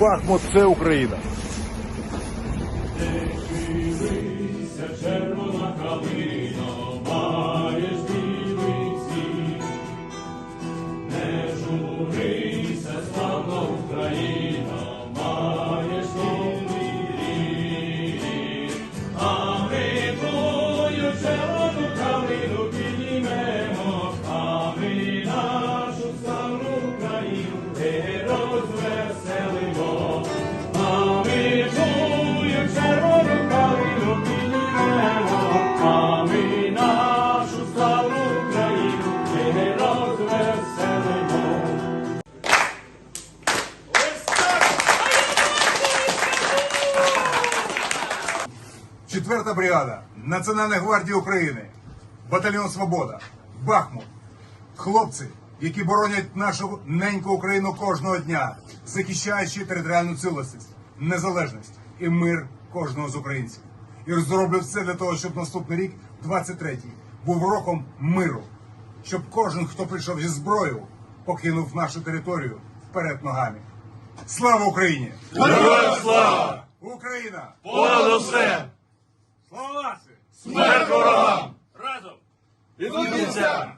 Бахмут це Україна. червона калина, маєш білий. Не журися, славна Україна, маєш новий. А ми твою червону калину піднімемо, а ми нашу славну Україну 4 бригада Національної гвардії України, батальйон Свобода, Бахмут, хлопці, які боронять нашу неньку Україну кожного дня, захищаючи територіальну цілісність, незалежність і мир кожного з українців. І зроблять все для того, щоб наступний рік, 23-й, був роком миру, щоб кожен, хто прийшов зі зброєю, покинув нашу територію вперед ногами. Слава Україні! Героям слава! Україна! Понад усе! Смерть ворогам! Разом! Кінця!